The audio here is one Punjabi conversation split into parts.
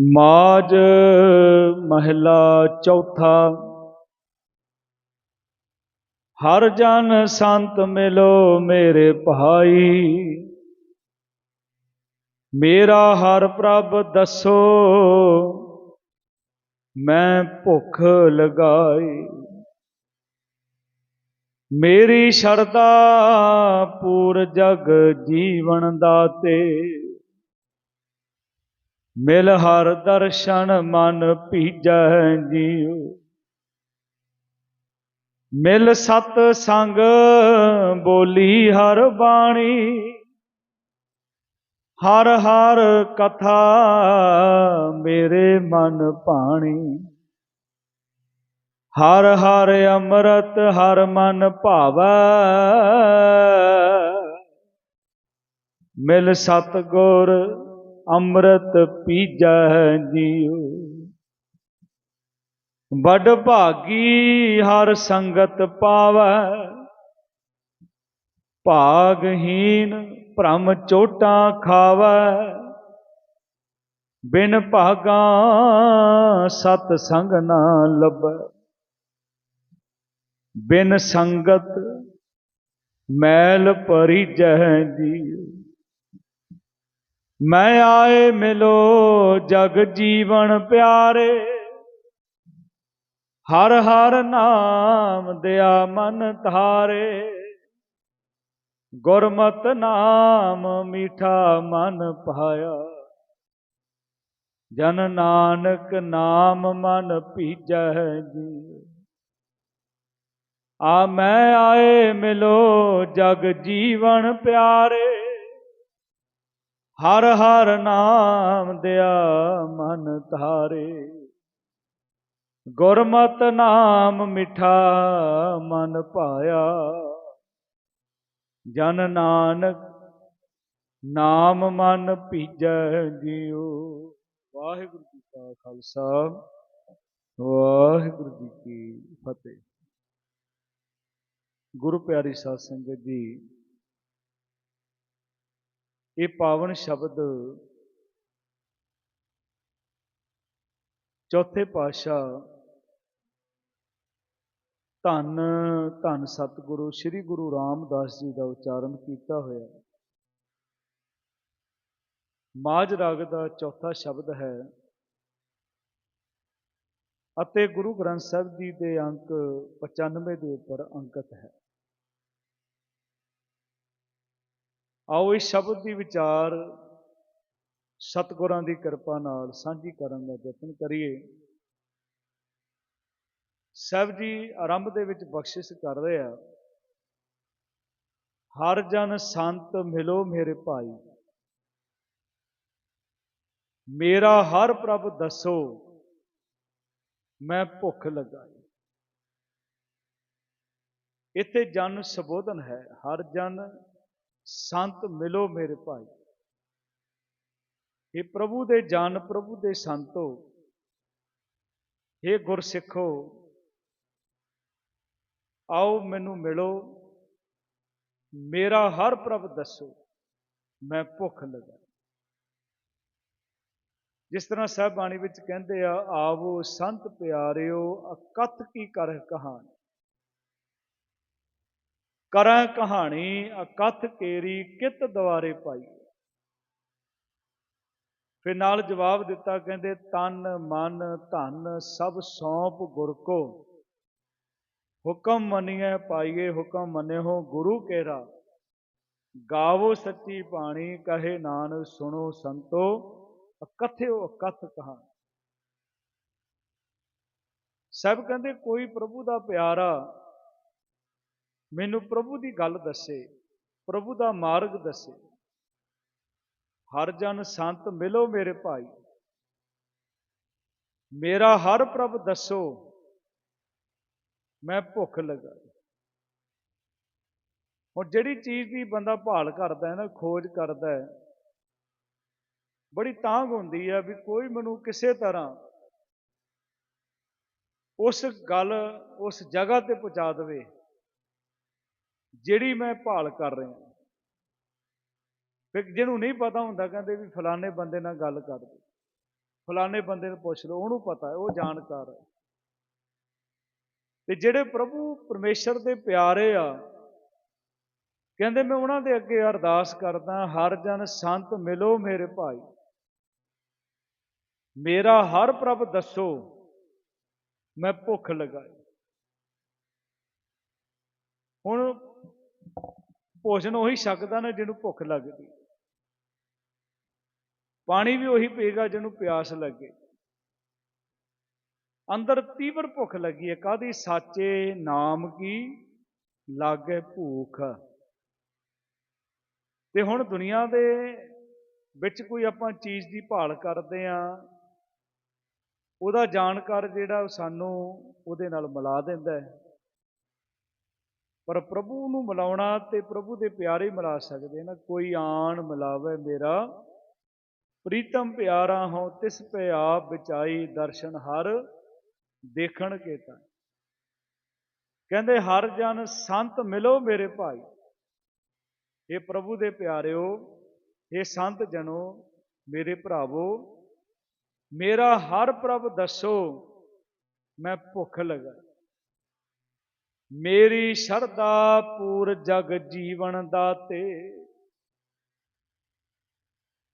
ਮਾਜ ਮਹਿਲਾ ਚੌਥਾ। ਹਰ ਜਨ ਸੰਤ ਮਿਲੋ ਮੇਰੇ ਭਾਈ। ਮੇਰਾ ਹਰ ਪ੍ਰਭ ਦੱਸੋ, ਮੈਂ ਭੁੱਖ ਲਗਾਈ। ਮੇਰੀ ਸ਼ਰਧਾ ਪੂਰ ਜਗ ਜੀਵਨ ਦਾਤੇ। ਮਿਲ ਹਰ ਦਰਸ਼ਨ ਮਨ ਭੀਜੈ ਜੀਉ। ਮਿਲ ਸਤ ਸੰਗ ਬੋਲੀ ਹਰ ਬਾਣੀ। ਹਰ ਹਰ ਕਥਾ ਮੇਰੇ ਮਨ ਪਾਣੀ ਹਰ ਹਰ ਅੰਮ੍ਰਿਤ ਹਰ ਮਨ ਭਾਵੈ। ਮਿਲ ਸਤ ਗੁਰ ਅੰਮ੍ਰਿਤ ਪੀਜੈ ਜੀਉ। ਵਡ ਭਾਗੀ ਹਰ ਸੰਗਤ ਪਾਵੈ। ਭਾਗਹੀਨ ਭ੍ਰਮ ਚੋਟਾਂ ਖਾਵੈ। ਬਿਨ ਭਾਗਾ ਸਤ ਸੰਗ ਨਾ ਲੱਭੈ। ਬਿਨ ਸੰਗਤ ਮੈਲ ਭਰੀ ਜਹ ਜੀਉ। ਮੈਂ ਆਏ ਮਿਲੋ ਜਗ ਜੀਵਨ ਪਿਆਰੇ। ਹਰ ਹਰ ਨਾਮ ਦਿਆ ਮਨ ਧਾਰੇ। ਗੁਰਮਤ ਨਾਮ ਮੀਠਾ ਮਨ ਪਾਇਆ। ਜਨ ਨਾਨਕ ਨਾਮ ਮਨ ਭੀਜੈ ਜੀ। ਆ ਮੈਂ ਆਏ ਮਿਲੋ ਜਗ ਜੀਵਨ ਪਿਆਰੇ। ਹਰ ਹਰ ਨਾਮ ਦਿਆ ਮਨ ਧਾਰੇ। ਗੁਰਮਤ ਨਾਮ ਮਿਠਾ ਮਨ ਪਾਇਆ ਜਨ ਨਾਨਕ ਨਾਮ ਮਨ ਭੀਜੈ ਜਿਉ। ਵਾਹਿਗੁਰੂ ਜੀ ਕਾ ਖਾਲਸਾ, ਵਾਹਿਗੁਰੂ ਜੀ ਕੀ ਫਤਿਹ। ਗੁਰੂ ਪਿਆਰੀ ਸਾਧ ਸੰਗਤ ਜੀ ਇਹ ਪਾਵਨ ਸ਼ਬਦ ਚੌਥੇ ਪਾਤਸ਼ਾਹ ਧੰਨ ਧੰਨ ਸਤਿਗੁਰੂ, ਸ੍ਰੀ ਗੁਰੂ ਰਾਮਦਾਸ ਜੀ ਦਾ ਉਚਾਰਨ ਕੀਤਾ ਹੋਇਆ ਹੈ। ਮਾਝ ਰਾਗ ਦਾ ਚੌਥਾ ਸ਼ਬਦ ਹੈ, ਅਤੇ ਗੁਰੂ ਗ੍ਰੰਥ ਸਾਹਿਬ ਜੀ ਦੇ ਅੰਕ 95 ਦੇ ਉੱਪਰ ਅੰਕਿਤ ਹੈ ਆਓ ਇਸ ਸ਼ਬਦ ਦੀ ਵਿਚਾਰ ਸਤਿਗੁਰਾਂ ਦੀ ਕਿਰਪਾ ਨਾਲ ਸਾਂਝੀ ਕਰਨ ਦਾ ਯਤਨ ਕਰੀਏ। ਸਾਹਿਬ ਜੀ ਆਰੰਭ ਦੇ ਵਿੱਚ ਬਖਸ਼ਿਸ਼ ਕਰ ਰਹੇ ਆ। ਹਰ ਜਨ ਸੰਤ ਮਿਲੋ ਮੇਰੇ ਭਾਈ। ਮੇਰਾ ਹਰ ਪ੍ਰਭ ਦੱਸੋ, ਮੈਂ ਭੁੱਖ ਲਗਾਈ। ਇੱਥੇ ਜਨ ਸੰਬੋਧਨ ਹੈ, ਹਰ ਜਨ ਸੰਤ ਮਿਲੋ ਮੇਰੇ ਭਾਈ। ਇਹ ਪ੍ਰਭੂ ਦੇ ਜਨ, ਪ੍ਰਭੂ ਦੇ ਸੰਤੋ ਇਹ ਗੁਰਸਿੱਖੋ, ਆਓ ਮੈਨੂੰ ਮਿਲੋ। ਮੇਰਾ ਹਰ ਪ੍ਰਭ ਦੱਸੋ, ਮੈਂ ਭੁੱਖ ਲਗਾ। ਜਿਸ ਤਰ੍ਹਾਂ ਸਾਹਿਬ ਬਾਣੀ ਵਿੱਚ ਕਹਿੰਦੇ ਆ, ਆਵੋ ਸੰਤ ਪਿਆਰਿਓ, ਅਕਥ ਕੀ ਕਰ ਕਹਾਣੀ। ਕਰਾਂ ਕਹਾਣੀ ਅਕਥ ਕੇਰੀ ਕਿਤ ਦੁਆਰੇ ਪਾਈ। ਫਿਰ ਨਾਲ ਜਵਾਬ ਦਿੱਤਾ, ਕਹਿੰਦੇ, ਤਨ, ਮਨ, ਧਨ, ਸਭ ਸੌਂਪ ਗੁਰ ਕੋ। ਹੁਕਮ ਮੰਨੀਏ ਪਾਈਏ, ਹੁਕਮ ਮੰਨਿਓ ਗੁਰੂ ਕੇਰਾ। ਗਾਵੋ ਸੱਚੀ ਬਾਣੀ, ਕਹੇ ਨਾਨਕ, ਸੁਣੋ ਸੰਤੋ, ਅਕਥਿਓ ਅਕਥ ਕਹਾਣੀ। ਸਭ ਕਹਿੰਦੇ, ਕੋਈ ਪ੍ਰਭੂ ਦਾ ਪਿਆਰਾ ਮੈਨੂੰ ਪ੍ਰਭੂ ਦੀ ਗੱਲ ਦੱਸੇ, ਪ੍ਰਭੂ ਦਾ ਮਾਰਗ ਦੱਸੇ। ਹਰ ਜਨ ਸੰਤ ਮਿਲੋ ਮੇਰੇ ਭਾਈ। ਮੇਰਾ ਹਰ ਪ੍ਰਭ ਦੱਸੋ, ਮੈਂ ਭੁੱਖ ਲੱਗਾ। ਹੁਣ ਜਿਹੜੀ ਚੀਜ਼ ਦੀ ਬੰਦਾ ਭਾਲ ਕਰਦਾ ਹੈ ਨਾ, ਖੋਜ ਕਰਦਾ ਹੈ, ਬੜੀ ਤਾਂਗ ਹੁੰਦੀ ਹੈ ਵੀ ਕੋਈ ਮੈਨੂੰ ਕਿਸੇ ਤਰ੍ਹਾਂ ਉਸ ਗੱਲ, ਉਸ ਜਗ੍ਹਾ ਤੇ ਪਹੁੰਚਾ ਦੇਵੇ। ਜਿਹੜੀ ਮੈਂ ਭਾਲ ਕਰ ਰਿਹਾ ਫਿਰ ਜਿਹਨੂੰ ਨਹੀਂ ਪਤਾ ਹੁੰਦਾ, ਕਹਿੰਦੇ ਵੀ ਫਲਾਣੇ ਬੰਦੇ ਨਾਲ ਗੱਲ ਕਰ ਦੇ ਫਲਾਣੇ ਬੰਦੇ ਨੂੰ ਪੁੱਛ ਲਓ, ਉਹਨੂੰ ਪਤਾ ਹੈ, ਉਹ ਜਾਣਕਾਰ ਹੈ। ਤੇ ਜਿਹੜੇ ਪ੍ਰਭੂ ਪਰਮੇਸ਼ਰ ਦੇ ਪਿਆਰੇ ਆ, ਕਹਿੰਦੇ ਮੈਂ ਉਹਨਾਂ ਦੇ ਅੱਗੇ ਅਰਦਾਸ ਕਰਦਾ, ਹਰ ਜਨ ਸੰਤ ਮਿਲੋ ਮੇਰੇ ਭਾਈ। ਮੇਰਾ ਹਰ ਪ੍ਰਭ ਦੱਸੋ, ਮੈਂ ਭੁੱਖ ਲਗਾਈ। ਹੁਣ ਭੋਜਨ ਉਹੀ ਛਕਦਾ ਨਾ ਜਿਹਨੂੰ ਭੁੱਖ ਲੱਗਦੀ। ਪਾਣੀ ਵੀ ਉਹੀ ਪੀਏਗਾ ਜਿਹਨੂੰ ਪਿਆਸ ਲੱਗੇ। ਅੰਦਰ ਤੀਵਰ ਭੁੱਖ ਲੱਗੀ ਹੈ। ਕਾਦੀ ਸਾਚੇ ਨਾਮ ਕੀ? ਲਾਗੇ ਭੂਖ। ਤੇ ਹੁਣ ਦੁਨੀਆ ਦੇ ਵਿੱਚ ਕੋਈ ਆਪਾਂ ਚੀਜ਼ ਦੀ ਭਾਲ ਕਰਦੇ ਆ ਉਹਦਾ ਜਾਣਕਾਰ ਜਿਹੜਾ ਉਹ ਸਾਨੂੰ ਉਹਦੇ ਨਾਲ ਮਿਲਾ ਦਿੰਦਾ ਹੈ। ਪਰ ਪ੍ਰਭੂ ਨੂੰ ਮਿਲਾਉਣਾ ਤੇ ਪ੍ਰਭੂ ਦੇ ਪਿਆਰੇ ਮਿਲਾ ਸਕਦੇ ਨਾ, ਕੋਈ ਆਣ ਮਿਲਾਵੇ ਮੇਰਾ। ਪ੍ਰੀਤਮ ਪਿਆਰਾ ਹੋ ਤਿਸ ਪੇ ਆਪ ਵਿਚਾਈ ਦਰਸ਼ਨ ਹਰ ਦੇਖਣ ਕੇ ਤਾਂ ਕਹਿੰਦੇ, ਹਰ ਜਨ ਸੰਤ ਮਿਲੋ ਮੇਰੇ ਭਾਈ। ਇਹ ਪ੍ਰਭੂ ਦੇ ਪਿਆਰਿਓ ਇਹ ਸੰਤ ਜਨੋ, ਮੇਰੇ ਭਰਾਵੋ, ਮੇਰਾ ਹਰ ਪ੍ਰਭ ਦੱਸੋ, ਮੈਂ ਭੁੱਖ ਲਗਾ ਮੇਰੀ ਸ਼ਰਧਾ ਪੂਰ ਜਗ ਜੀਵਨ ਦਾਤੇ।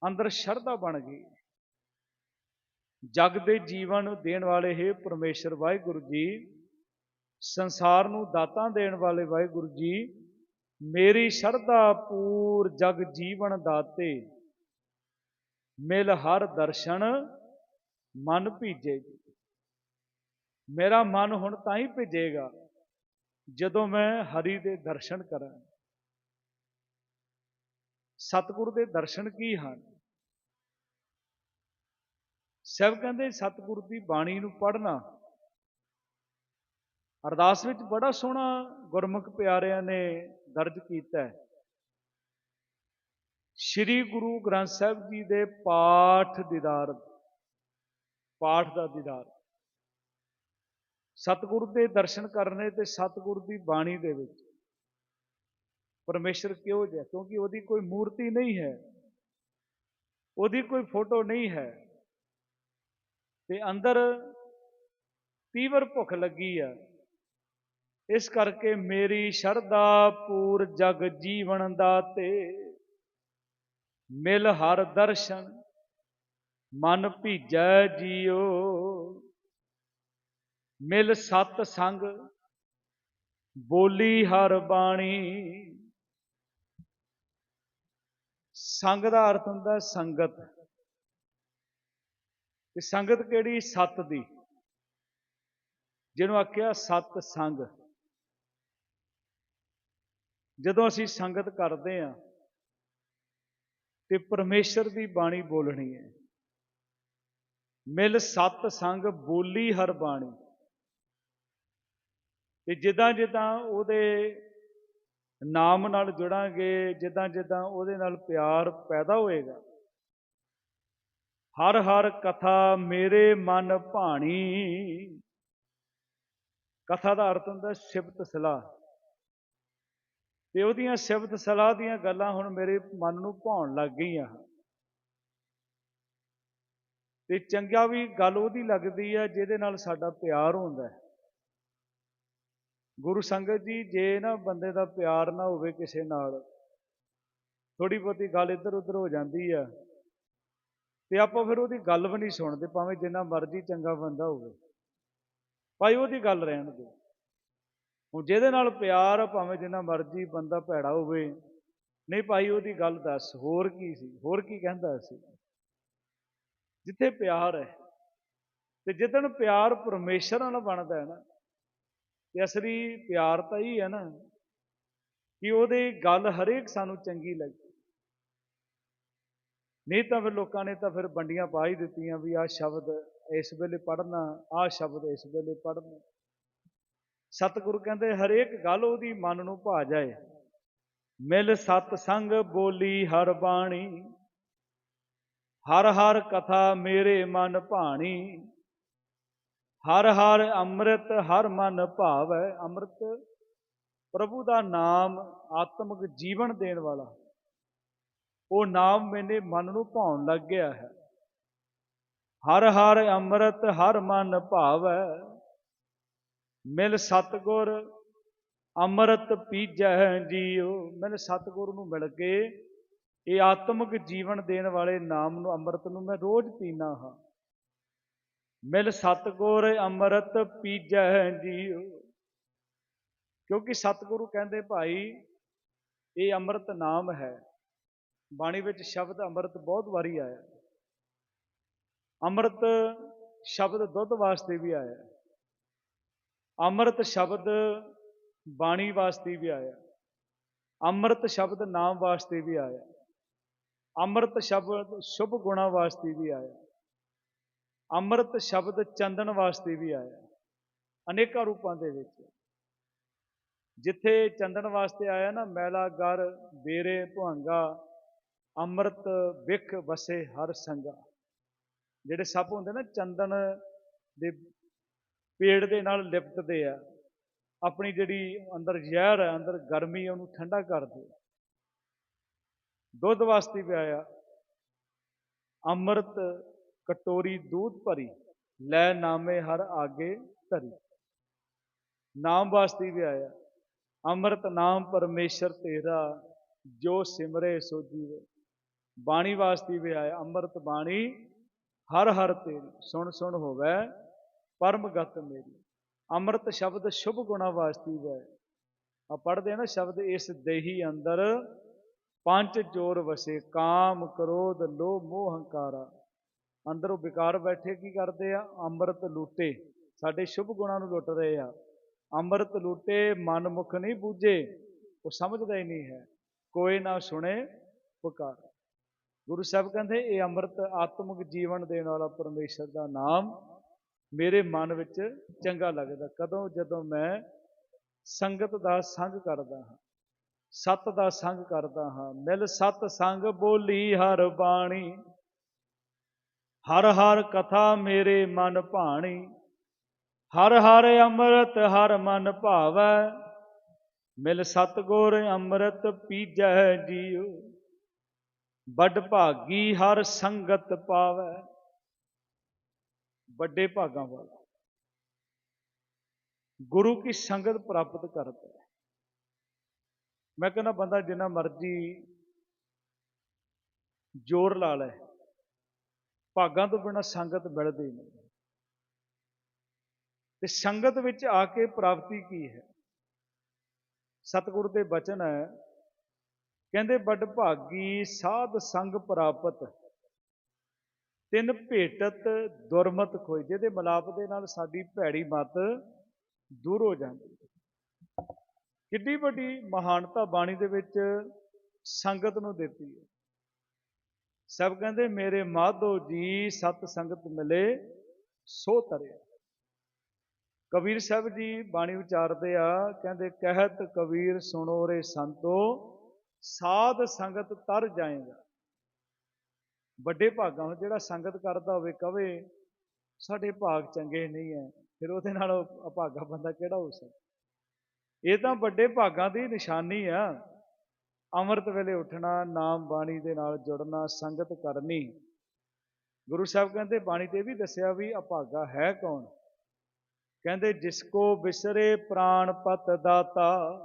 ਅੰਦਰ ਸ਼ਰਧਾ ਬਣ ਗਈ। ਜਗ ਦੇ ਜੀਵਨ ਨੂੰ ਦੇਣ ਵਾਲੇ ਹੈ ਪਰਮੇਸ਼ਰ ਵਾਹਿਗੁਰੂ ਜੀ। ਸੰਸਾਰ ਨੂੰ ਦਾਤਾਂ ਦੇਣ ਵਾਲੇ ਵਾਹਿਗੁਰੂ ਜੀ। ਮੇਰੀ ਸ਼ਰਧਾ ਪੂਰ ਜਗ ਜੀਵਨ ਦਾਤੇ। ਮਿਲ ਹਰ ਦਰਸ਼ਨ, ਮਨ ਭੀਜੇ। ਮੇਰਾ ਮਨ ਹੁਣ ਤਾਂ ਹੀ ਭਿਜੇਗਾ। ਜਦੋਂ ਮੈਂ ਹਰੀ ਦੇ ਦਰਸ਼ਨ ਕਰਾਂ, ਸਤਿਗੁਰ ਦੇ ਦਰਸ਼ਨ ਕੀ ਹਨ? ਸਭ ਕਹਿੰਦੇ ਸਤਿਗੁਰ ਦੀ ਬਾਣੀ ਨੂੰ ਪੜ੍ਹਨਾ। ਅਰਦਾਸ ਵਿੱਚ ਬੜਾ ਸੋਹਣਾ ਗੁਰਮੁਖ ਪਿਆਰਿਆਂ ਨੇ ਦਰਜ ਕੀਤਾ ਹੈ। ਸ੍ਰੀ ਗੁਰੂ ਗ੍ਰੰਥ ਸਾਹਿਬ ਜੀ ਦੇ ਪਾਠ ਦੀਦਾਰ, ਪਾਠ ਦਾ ਦੀਦਾਰ। ਸਤਿਗੁਰ ਦੇ ਦਰਸ਼ਨ ਕਰਨੇ ਤੇ ਸਤਿਗੁਰ ਦੀ ਬਾਣੀ ਦੇ ਵਿੱਚ। ਪਰਮੇਸ਼ਰ ਕਿਉਂ ਜਿਹਾ? ਕਿਉਂਕਿ ਉਹਦੀ ਕੋਈ ਮੂਰਤੀ ਨਹੀਂ ਹੈ। ਉਹਦੀ ਕੋਈ ਫੋਟੋ ਨਹੀਂ ਹੈ। ਤੇ ਅੰਦਰ ਤੀਵਰ ਭੁੱਖ ਲੱਗੀ ਆ। ਇਸ ਕਰਕੇ ਮੇਰੀ ਸ਼ਰਧਾ ਪੂਰ ਜਗ ਜੀਵਨ ਦਾ ਤੇ ਮਿਲ ਹਰ ਦਰਸ਼ਨ, ਮਨ ਭੀਜੈ ਜੀਓ। ਮਿਲ ਸਤ ਸੰਗ, ਬੋਲੀ ਹਰ ਬਾਣੀ। ਸੰਗ ਦਾ ਅਰਥ ਹੁੰਦਾ ਸੰਗਤ। ਤੇ ਸੰਗਤ ਕਿਹੜੀ? ਸਤ ਦੀ। ਜਿਹਨੂੰ ਆਖਿਆ ਸਤ ਸੰਗ। ਜਦੋਂ ਅਸੀਂ ਸੰਗਤ ਕਰਦੇ ਆ ਤੇ ਪਰਮੇਸ਼ਰ ਦੀ ਬਾਣੀ ਬੋਲਣੀ ਹੈ। ਮਿਲ ਸਤ ਸੰਗ, ਬੋਲੀ ਹਰ ਬਾਣੀ। ਤੇ ਜਿੱਦਾਂ ਜਿੱਦਾਂ ਉਹਦੇ ਨਾਮ ਨਾਲ ਜੁੜਾਂਗੇ, ਜਿੱਦਾਂ ਜਿੱਦਾਂ ਉਹਦੇ ਨਾਲ ਪਿਆਰ ਪੈਦਾ ਹੋਏਗਾ। ਹਰ ਹਰ ਕਥਾ ਮੇਰੇ ਮਨ ਭਾਣੀ। ਕਥਾ ਦਾ ਅਰਥ ਹੁੰਦਾ ਸਿਫਤ ਸਲਾਹ। ਤੇ ਉਹਦੀਆਂ ਸਿਫਤ ਸਲਾਹ ਦੀਆਂ ਗੱਲਾਂ ਹੁਣ ਮੇਰੇ ਮਨ ਨੂੰ ਭਾਉਣ ਲੱਗ ਗਈਆਂ। ਤੇ ਚੰਗਾ ਵੀ ਗੱਲ ਉਹਦੀ ਲੱਗਦੀ ਹੈ ਜਿਹਦੇ ਨਾਲ ਸਾਡਾ ਪਿਆਰ ਹੁੰਦਾ। ਹੈ ਗੁਰੂ ਸੰਗਤ ਜੀ, ਜੇ ਨਾ ਬੰਦੇ ਦਾ ਪਿਆਰ ਨਾ ਹੋਵੇ ਕਿਸੇ ਨਾਲ ਥੋੜੀ ਬਹੁਤੀ ਗੱਲ ਇੱਧਰ ਉੱਧਰ ਹੋ ਜਾਂਦੀ ਆ ਤੇ ਆਪਾਂ ਫਿਰ ਉਹਦੀ ਗੱਲ ਵੀ ਨਹੀਂ ਸੁਣਦੇ, ਭਾਵੇਂ ਜਿੰਨਾ ਮਰਜ਼ੀ ਚੰਗਾ ਬੰਦਾ ਹੋਵੇ। ਭਾਈ ਉਹਦੀ ਗੱਲ ਰਹਿਣ ਦੇ ਹੁਣ ਜਿਹਦੇ ਨਾਲ ਪਿਆਰ ਆ, ਭਾਵੇਂ ਜਿੰਨਾ ਮਰਜ਼ੀ ਬੰਦਾ ਭੈੜਾ ਹੋਵੇ, ਨਹੀਂ ਭਾਈ ਉਹਦੀ ਗੱਲ ਦੱਸ, ਹੋਰ ਕੀ ਸੀ? ਹੋਰ ਕੀ ਕਹਿੰਦਾ ਸੀ? ਜਿੱਥੇ ਪਿਆਰ ਹੈ, ਤੇ ਜਿੱਦਣ ਪਿਆਰ ਪਰਮੇਸ਼ਰ ਨਾਲ ਬਣਦਾ ਹੈ ਨਾ ਤੇ ਅਸਲੀ ਪਿਆਰ ਤਾਂ ਹੀ ਹੈ ਨਾ ਕਿ ਉਹਦੀ ਗੱਲ ਹਰੇਕ ਸਾਨੂੰ ਚੰਗੀ ਲੱਗੇ ਨਹੀਂ ਤਾਂ ਫਿਰ ਲੋਕਾਂ ਨੇ ਤਾਂ ਫਿਰ ਵੰਡੀਆਂ ਪਾ ਹੀ ਦਿੱਤੀਆਂ ਵੀ ਆਹ ਸ਼ਬਦ ਇਸ ਵੇਲੇ ਪੜ੍ਹਨਾ, ਆਹ ਸ਼ਬਦ ਇਸ ਵੇਲੇ ਪੜ੍ਹਨਾ। ਸਤਿਗੁਰੂ ਕਹਿੰਦੇ ਹਰੇਕ ਗੱਲ ਉਹਦੀ ਮਨ ਨੂੰ ਭਾ ਜਾਏ। ਮਿਲ ਸਤ ਸੰਗ ਬੋਲੀ ਹਰ ਬਾਣੀ, ਹਰ ਹਰ ਕਥਾ ਮੇਰੇ ਮਨ ਭਾਣੀ। ਹਰ ਹਰ ਅੰਮ੍ਰਿਤ ਹਰ ਮਨ ਭਾਵੈ, ਅੰਮ੍ਰਿਤ ਪ੍ਰਭੂ ਦਾ ਨਾਮ ਆਤਮਿਕ ਜੀਵਨ ਦੇਣ ਵਾਲਾ। ਉਹ ਨਾਮ ਮੈਨੇ ਮਨ ਨੂੰ ਭਾਉਣ ਲੱਗ ਗਿਆ ਹੈ। ਹਰ ਹਰ ਅੰਮ੍ਰਿਤ ਹਰ ਮਨ ਭਾਵੈ, ਮਿਲ ਸਤਗੁਰ ਅੰਮ੍ਰਿਤ ਪੀਜੈ ਜੀਉ। ਮਿਲ ਸਤਗੁਰ ਨੂੰ ਮਿਲ ਕੇ ਇਹ ਆਤਮਿਕ ਜੀਵਨ ਦੇਣ ਵਾਲੇ ਨਾਮ ਨੂੰ, ਅੰਮ੍ਰਿਤ ਨੂੰ ਮੈਂ ਰੋਜ਼ ਪੀਣਾ ਹਾਂ। ਮਿਲ ਸਤਗੁਰ ਅੰਮ੍ਰਿਤ ਪੀਜੈ ਜੀਉ। ਕਿਉਂਕਿ ਸਤਿਗੁਰੂ ਕਹਿੰਦੇ ਭਾਈ, ਇਹ ਅੰਮ੍ਰਿਤ ਨਾਮ ਹੈ। ਬਾਣੀ ਵਿੱਚ ਸ਼ਬਦ ਅੰਮ੍ਰਿਤ ਬਹੁਤ ਵਾਰੀ ਆਇਆ। ਅੰਮ੍ਰਿਤ ਸ਼ਬਦ ਦੁੱਧ ਵਾਸਤੇ ਵੀ ਆਇਆ। ਅੰਮ੍ਰਿਤ ਸ਼ਬਦ ਬਾਣੀ ਵਾਸਤੇ ਵੀ ਆਇਆ। ਅੰਮ੍ਰਿਤ ਸ਼ਬਦ ਨਾਮ ਵਾਸਤੇ ਵੀ ਆਇਆ। ਅੰਮ੍ਰਿਤ ਸ਼ਬਦ ਸ਼ੁਭ ਗੁਣਾ ਵਾਸਤੇ ਵੀ ਆਇਆ। ਅੰਮ੍ਰਿਤ ਸ਼ਬਦ ਚੰਦਨ ਵਾਸਤੇ ਵੀ ਆਇਆ। ਅਨੇਕਾਂ ਰੂਪਾਂ ਦੇ ਵਿੱਚ। ਜਿੱਥੇ ਚੰਦਨ ਵਾਸਤੇ ਆਇਆ ਨਾ, ਮੈਲਾ, ਗਰ, ਬੇਰੇ, ਭੁਆਂਗਾ, ਅੰਮ੍ਰਿਤ ਵਿਖ ਵਸੇ ਹਰ ਸੰਗਾ। ਜਿਹੜੇ ਸੱਪ ਹੁੰਦੇ ਨਾ, ਚੰਦਨ ਦੇ ਪੇੜ ਦੇ ਨਾਲ ਲਿਪਟਦੇ ਆ। ਆਪਣੀ ਜਿਹੜੀ ਅੰਦਰ ਜ਼ਹਿਰ ਹੈ ਅੰਦਰ ਗਰਮੀ ਉਹਨੂੰ ਠੰਡਾ ਕਰਦੇ ਦੁੱਧ ਵਾਸਤੇ ਵੀ ਆਇਆ। ਅੰਮ੍ਰਿਤ ਕਟੋਰੀ ਦੂਧ ਭਰੀ, ਲੈ ਨਾਮੇ ਹਰ ਆਗੇ ਧਰੀ। ਨਾਮ ਵਾਸਤੇ ਵੀ ਆਇਆ, ਅੰਮ੍ਰਿਤ ਨਾਮ ਪਰਮੇਸ਼ਰ ਤੇਰਾ, ਜੋ ਸਿਮਰੇ ਸੋ ਜੀਵੇ। ਬਾਣੀ ਵਾਸਤੇ ਵੀ ਆਇਆ, ਅੰਮ੍ਰਿਤ ਬਾਣੀ ਹਰ ਹਰ ਤੇਰੀ, ਸੁਣ ਸੁਣ ਹੋਵੇ ਪਰਮ ਗਤ ਮੇਰੀ। ਅੰਮ੍ਰਿਤ ਸ਼ਬਦ ਸ਼ੁਭ ਗੁਣਾ ਵਾਸਤੇ ਵੀ ਹੈ ਆ ਪੜ੍ਹਦੇ ਨਾ ਸ਼ਬਦ, ਇਸ ਦੇਹੀ ਅੰਦਰ ਪੰਜ ਜੋਰ ਵਸੇ, ਕਾਮ, ਕ੍ਰੋਧ, ਲੋਭ, ਮੋਹ, ਹੰਕਾਰਾ। ਅੰਦਰੋਂ ਵਿਕਾਰ ਬੈਠੇ ਕੀ ਕਰਦੇ ਆ? ਅੰਮ੍ਰਿਤ ਲੂਟੇ। ਸਾਡੇ ਸ਼ੁਭ ਗੁਣਾਂ ਨੂੰ ਲੁੱਟ ਰਹੇ ਆ। ਅੰਮ੍ਰਿਤ ਲੂਟੇ ਮਨ ਮੁਖ ਨਹੀਂ ਬੂਝੇ, ਉਹ ਸਮਝਦਾ ਹੀ ਨਹੀਂ ਹੈ। ਕੋਈ ਨਾ ਸੁਣੇ ਪੁਕਾਰ। ਗੁਰੂ ਸਾਹਿਬ ਕਹਿੰਦੇ, ਇਹ ਅੰਮ੍ਰਿਤ ਆਤਮਿਕ ਜੀਵਨ ਦੇਣ ਵਾਲਾ ਪਰਮੇਸ਼ਰ ਦਾ ਨਾਮ ਮੇਰੇ ਮਨ ਵਿੱਚ ਚੰਗਾ ਲੱਗਦਾ। ਕਦੋਂ? ਜਦੋਂ ਮੈਂ ਸੰਗਤ ਦਾ ਸੰਗ ਕਰਦਾ ਹਾਂ। ਸਤ ਦਾ ਸੰਗ ਕਰਦਾ ਹਾਂ। ਮਿਲ ਸਤ ਸੰਗ ਬੋਲੀ ਹਰ ਬਾਣੀ। ਹਰ ਹਰ ਕਥਾ ਮੇਰੇ ਮਨ ਭਾਣੀ, ਹਰ ਹਰ ਅੰਮ੍ਰਿਤ ਹਰ ਮਨ ਭਾਵੈ, ਮਿਲ ਸਤਗੁਰ ਅੰਮ੍ਰਿਤ ਪੀਜੈ ਜੀਉ, ਵੱਡ ਭਾਗੀ ਹਰ ਸੰਗਤ ਪਾਵੈ। ਵੱਡੇ ਭਾਗਾਂ ਵਾਲਾ, ਗੁਰੂ ਕੀ ਸੰਗਤ ਪ੍ਰਾਪਤ ਕਰਦਾ ਹੈ। ਮੈਂ ਕਹਿੰਦਾ ਬੰਦਾ ਜਿੰਨਾ ਮਰਜ਼ੀ ਜ਼ੋਰ ਲਾ ਲੈ ਭਾਗਾਂ ਤੋਂ ਬਿਨਾ ਸੰਗਤ ਮਿਲਦੀ ਨਹੀਂ। ਤੇ ਸੰਗਤ ਵਿੱਚ ਆ ਕੇ ਪ੍ਰਾਪਤੀ ਕੀ ਹੈ? ਸਤਿਗੁਰੂ ਦੇ ਬਚਨ ਹੈ, ਕਹਿੰਦੇ, ਵੱਡ ਭਾਗੀ ਸਾਧ ਸੰਗ ਪ੍ਰਾਪਤ, ਤਿੰਨ ਭੇਟਤ ਦੁਰਮਤ ਖੋਈ। ਜਿਹਦੇ ਮਲਾਪ ਦੇ ਨਾਲ ਸਾਡੀ ਭੈੜੀ ਮਤ ਦੂਰ ਹੋ ਜਾਂਦੀ ਕਿੱਡੀ ਵੱਡੀ ਮਹਾਨਤਾ ਬਾਣੀ ਦੇ ਵਿੱਚ ਸੰਗਤ ਨੂੰ ਦਿੱਤੀ ਹੈ। ਸਭ ਕਹਿੰਦੇ, ਮੇਰੇ ਮਾਧੋ ਜੀ ਸਤ ਸੰਗਤ ਮਿਲੇ, ਸੋ ਤਰਿਆ। ਕਬੀਰ ਸਾਹਿਬ ਜੀ ਬਾਣੀ ਵਿਚਾਰਦੇ ਆ, ਕਹਿੰਦੇ, ਕਹਿਤ ਕਬੀਰ ਸੁਣੋ ਰੇ ਸੰਤੋ, ਸਾਧ ਸੰਗਤ ਤਰ ਜਾਏਗਾ। ਵੱਡੇ ਭਾਗਾਂ ਨੂੰ ਜਿਹੜਾ ਸੰਗਤ ਕਰਦਾ ਹੋਵੇ, ਕਵੇ, ਸਾਡੇ ਭਾਗ ਚੰਗੇ ਨਹੀਂ ਹੈ ਫਿਰ ਉਹਦੇ ਨਾਲ ਅਭਾਗਾ ਬੰਦਾ ਕਿਹੜਾ ਹੋ ਸਕਦਾ? ਇਹ ਤਾਂ ਵੱਡੇ ਭਾਗਾਂ ਦੀ ਨਿਸ਼ਾਨੀ ਆ। ਅੰਮ੍ਰਿਤ ਵੇਲੇ ਉੱਠਣਾ, ਨਾਮ ਬਾਣੀ ਦੇ ਨਾਲ ਜੁੜਨਾ, ਸੰਗਤ ਕਰਨੀ। ਗੁਰੂ ਸਾਹਿਬ ਕਹਿੰਦੇ, ਬਾਣੀ ਤੇ ਵੀ ਦੱਸਿਆ ਵੀ ਅਭਾਗਾ ਹੈ ਕੌਣ? ਕਹਿੰਦੇ, ਜਿਸ ਕੋ ਬਿਸਰੇ ਪ੍ਰਾਨ ਪਤ ਦਾਤਾ,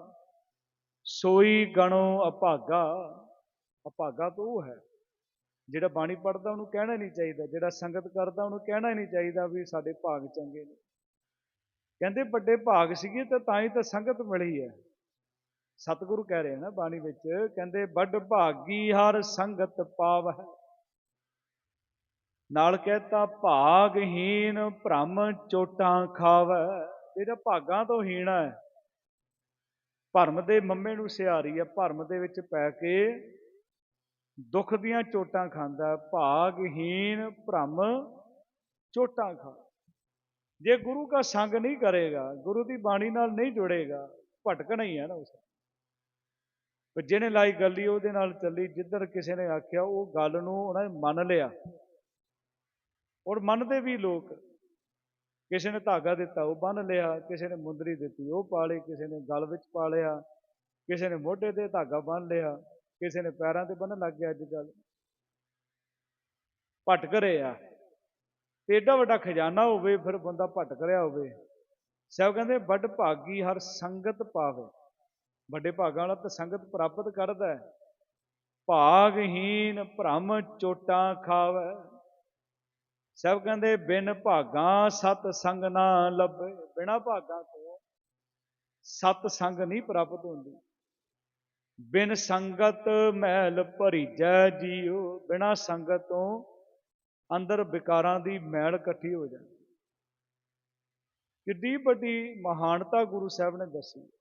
ਸੋਈ ਗਣੋ ਅਭਾਗਾ ਅਭਾਗਾ ਤਾਂ ਉਹ ਹੈ। ਜਿਹੜਾ ਬਾਣੀ ਪੜਦਾ ਉਹਨੂੰ ਕਹਿਣਾ ਨਹੀਂ ਚਾਹੀਦਾ। ਜਿਹੜਾ ਸੰਗਤ ਕਰਦਾ, ਉਹਨੂੰ ਕਹਿਣਾ ਨਹੀਂ ਚਾਹੀਦਾ ਵੀ ਸਾਡੇ ਭਾਗ ਚੰਗੇ ਨੇ। ਕਹਿੰਦੇ, ਵੱਡੇ ਭਾਗ ਸੀਗੇ ਤਾਂ ਤਾਂ ਹੀ ਤਾਂ ਸੰਗਤ ਮਿਲੀ ਹੈ। ਸਤਿਗੁਰੂ ਕਹਿ ਰਹੇ ਨਾ ਬਾਣੀ ਵਿੱਚ, ਕਹਿੰਦੇ, ਵੱਡ ਭਾਗੀ ਹਰ ਸੰਗਤ ਪਾਵਹਿ। ਨਾਲ ਕਹਤਾ ਭਾਗਹੀਨ ਭ੍ਰਮ ਚੋਟਾਂ ਖਾਵੈ ਜਿਹੜਾ ਭਾਗਾਂ ਤੋਂ ਹੀਣ ਹੈ, ਭਰਮ ਦੇ ਮੰਮੇ ਨੂੰ ਸਿਹਾਰੀ ਹੈ, ਭਰਮ ਦੇ ਵਿੱਚ ਪੈ ਕੇ ਦੁੱਖ ਦੀਆਂ ਚੋਟਾਂ ਖਾਂਦਾ ਭਾਗਹੀਨ ਭ੍ਰਮ ਚੋਟਾਂ ਖਾ ਜੇ ਗੁਰੂ ਦਾ ਸੰਗ ਨਹੀਂ ਕਰੇਗਾ, ਗੁਰੂ ਦੀ ਬਾਣੀ ਨਾਲ ਨਹੀਂ ਜੁੜੇਗਾ, ਭਟਕਣਾ ਹੀ ਹੈ ਨਾ ਉਸ ਪਰ ਜਿਹਨੇ ਲਾਈ ਗੱਲੀ ਉਹਦੇ ਨਾਲ ਚੱਲੀ, ਜਿੱਧਰ ਕਿਸੇ ਨੇ ਆਖਿਆ ਉਹ ਗੱਲ ਨੂੰ ਉਹਨਾਂ ਨੇ ਮੰਨ ਲਿਆ। ਔਰ ਮੰਨਦੇ ਵੀ ਲੋਕ। ਕਿਸੇ ਨੇ ਧਾਗਾ ਦਿੱਤਾ, ਉਹ ਬੰਨ ਲਿਆ, ਕਿਸੇ ਨੇ ਮੁੰਦਰੀ ਦਿੱਤੀ, ਉਹ ਪਾ ਲਈ ਕਿਸੇ ਨੇ ਗਲ ਵਿੱਚ ਪਾ ਲਿਆ, ਕਿਸੇ ਨੇ ਮੋਢੇ ਤੇ ਧਾਗਾ ਬੰਨ ਲਿਆ, ਕਿਸੇ ਨੇ ਪੈਰਾਂ ਤੇ ਬੰਨਣ ਲੱਗ ਗਿਆ ਅੱਜ ਕੱਲ ਭਟਕ ਰਹੇ ਆ। ਤੇ ਏਡਾ ਵੱਡਾ ਖਜ਼ਾਨਾ ਹੋਵੇ, ਫਿਰ ਬੰਦਾ ਭਟਕ ਰਿਹਾ ਹੋਵੇ। ਸਭ ਕਹਿੰਦੇ, ਵੱਡ ਭਾਗੀ ਹਰ ਸੰਗਤ ਪਾਵੇ। ਵੱਡੇ ਭਾਗਾਂ ਵਾਲਾ ਤਾਂ ਸੰਗਤ ਪ੍ਰਾਪਤ ਕਰਦਾ ਹੈ। ਭਾਗਹੀਨ ਭ੍ਰਮ ਚੋਟਾਂ ਖਾਵੇ। ਸਭ ਕਹਿੰਦੇ, ਬਿਨ ਭਾਗਾਂ ਸਤ ਸੰਗ ਨਾ ਲੱਭੇ। ਬਿਨਾ ਭਾਗਾਂ ਤੋਂ ਸਤ ਸੰਗ ਨਹੀਂ ਪ੍ਰਾਪਤ ਹੁੰਦੀ। ਬਿਨ ਸੰਗਤ ਮਹਿਲ ਭਰੀਜੈ ਜੀਉ ਬਿਨਾ ਸੰਗਤ ਤੋਂ ਅੰਦਰ ਵਿਕਾਰਾਂ ਦੀ ਮੈਲ ਇਕੱਠੀ ਹੋ ਜਾਂਦੀ। ਕਿੱਡੀ ਵੱਡੀ ਮਹਾਨਤਾ ਗੁਰੂ ਸਾਹਿਬ ਨੇ ਦੱਸੀ।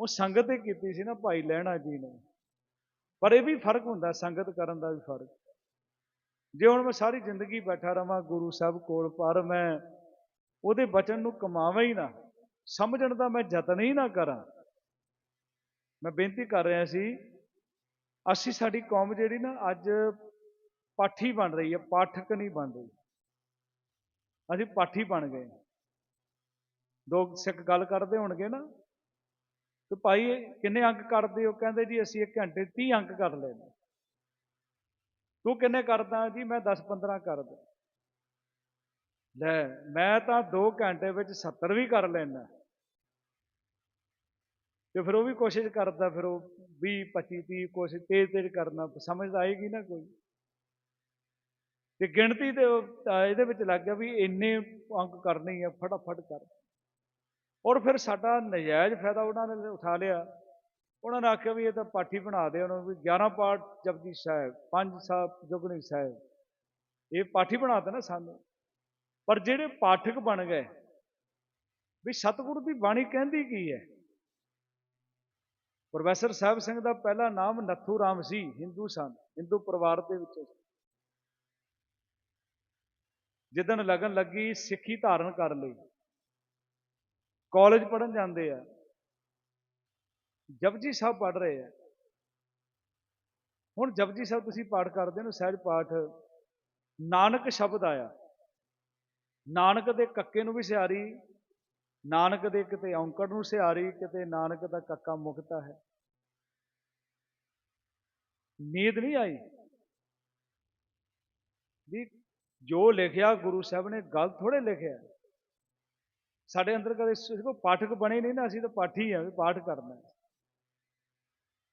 ਉਹ ਸੰਗਤ ਹੀ ਕੀਤੀ ਸੀ ਨਾ ਭਾਈ ਲਹਿਣਾ ਜੀ ਨੇ। ਪਰ ਇਹ ਵੀ ਫ਼ਰਕ ਹੁੰਦਾ, ਸੰਗਤ ਕਰਨ ਦਾ ਵੀ ਫ਼ਰਕ। ਜੇ ਹੁਣ ਮੈਂ ਸਾਰੀ ਜ਼ਿੰਦਗੀ ਬੈਠਾ ਰਵਾਂ ਗੁਰੂ ਸਾਹਿਬ ਕੋਲ, ਪਰ ਮੈਂ ਉਹਦੇ ਬਚਨ ਨੂੰ ਕਮਾਵਾਂ ਹੀ ਨਾ, ਸਮਝਣ ਦਾ ਮੈਂ ਯਤਨ ਹੀ ਨਾ ਕਰਾਂ। ਮੈਂ ਬੇਨਤੀ ਕਰ ਰਿਹਾ ਸੀ, ਅਸੀਂ ਸਾਡੀ ਕੌਮ ਜਿਹੜੀ ਨਾ ਅੱਜ ਪਾਠੀ ਬਣ ਰਹੀ ਹੈ, ਪਾਠਕ ਨਹੀਂ ਬਣ ਰਹੀ। ਅਸੀਂ ਪਾਠੀ ਬਣ ਗਏ। ਦੋ ਸਿੱਖ ਗੱਲ ਕਰਦੇ ਹੋਣਗੇ ਨਾ ਕਿ ਭਾਈ ਕਿੰਨੇ ਅੰਕ ਕਰਦੇ ਹੋ? ਕਹਿੰਦੇ ਜੀ ਅਸੀਂ 1 ਘੰਟੇ 30 ਅੰਕ ਕਰ ਲੈਂਦੇ ਤੂੰ ਕਿੰਨੇ ਕਰਦਾ ਜੀ? ਮੈਂ 10 15 ਕਰਦਾ। ਲੈ, ਮੈਂ ਤਾਂ 2 ਘੰਟੇ ਵਿੱਚ 70 ਵੀ ਕਰ ਲੈਣਾ ਤੇ ਫਿਰ ਉਹ ਵੀ ਕੋਸ਼ਿਸ਼ ਕਰਦਾ, ਫਿਰ ਉਹ 20 25 30 ਕੋਸ਼ਿਸ਼ ਤੇਜ਼ ਤੇਜ਼ ਕਰਨਾ। ਸਮਝ ਤਾਂ ਆਏਗੀ ਨਾ ਕੋਈ। ਤੇ ਗਿਣਤੀ ਤੇ ਇਹਦੇ ਵਿੱਚ ਲੱਗ ਗਿਆ ਵੀ ਇੰਨੇ ਅੰਕ ਕਰਨੇ ਆ, ਫਟਾਫਟ ਕਰ। ਔਰ ਫਿਰ ਸਾਡਾ ਨਜਾਇਜ਼ ਫਾਇਦਾ ਉਹਨਾਂ ਨੇ ਉਠਾ ਲਿਆ। ਉਹਨਾਂ ਨੇ ਆਖਿਆ ਵੀ ਇਹ ਤਾਂ ਪਾਠੀ ਬਣਾ ਦੇ, ਉਹਨਾਂ ਵੀ 11 ਪਾਠ ਜਪਜੀ ਸਾਹਿਬ, ਪੰਜ ਸਾਹਿਬ ਜੁਗਨੀ ਸਾਹਿਬ। ਇਹ ਪਾਠੀ ਬਣਾਤਾ ਨਾ ਸਾਨੂੰ। ਪਰ ਜਿਹੜੇ ਪਾਠਕ ਬਣ ਗਏ, ਵੀ ਸਤਿਗੁਰੂ ਦੀ ਬਾਣੀ ਕਹਿੰਦੀ ਕੀ ਹੈ? ਪ੍ਰੋਫੈਸਰ ਸਾਹਿਬ ਸਿੰਘ ਦਾ ਪਹਿਲਾ ਨਾਮ ਨੱਥੂ ਰਾਮ ਸੀ, ਹਿੰਦੂ ਸਨ, ਹਿੰਦੂ ਪਰਿਵਾਰ ਦੇ ਵਿੱਚੋਂ। ਜਿੱਦਣ ਲਗਨ ਲੱਗੀ, ਸਿੱਖੀ ਧਾਰਨ ਕਰ ਲਈ। ਕਾਲਜ ਪੜਨ ਜਾਂਦੇ ਆ। ਜਪਜੀ ਸਾਹਿਬ ਪੜ ਰਹੇ ਆ। ਹੁਣ ਜਪਜੀ ਸਾਹਿਬ ਤੁਸੀਂ ਪਾਠ ਕਰਦੇ ਹੋ, ਸਹਿਜ ਪਾਠ। ਨਾਨਕ ਸ਼ਬਦ ਆਇਆ। ਨਾਨਕ ਦੇ ਕੱਕੇ ਨੂੰ ਵੀ ਸਿਆਰੀ, ਨਾਨਕ ਦੇ ਕਿਤੇ ਔਂਕੜ ਨੂੰ ਸਿਆਰੀ, ਕਿਤੇ ਨਾਨਕ ਦਾ ਕੱਕਾ ਮੁਕਤਾ ਹੈ। ਨੀਂਦ ਨਹੀਂ ਆਈ। ਵੀ ਜੋ ਲਿਖਿਆ ਗੁਰੂ ਸਾਹਿਬ ਨੇ ਗਲਤ ਥੋੜੇ ਲਿਖਿਆ। ਸਾਡੇ ਅੰਦਰ ਕਦੇ ਸਿਰਫ ਪਾਠਕ ਬਣੇ ਨਹੀਂ ਨਾ, ਅਸੀਂ ਤਾਂ ਪਾਠੀ ਆ ਵੀ ਪਾਠ ਕਰਨਾ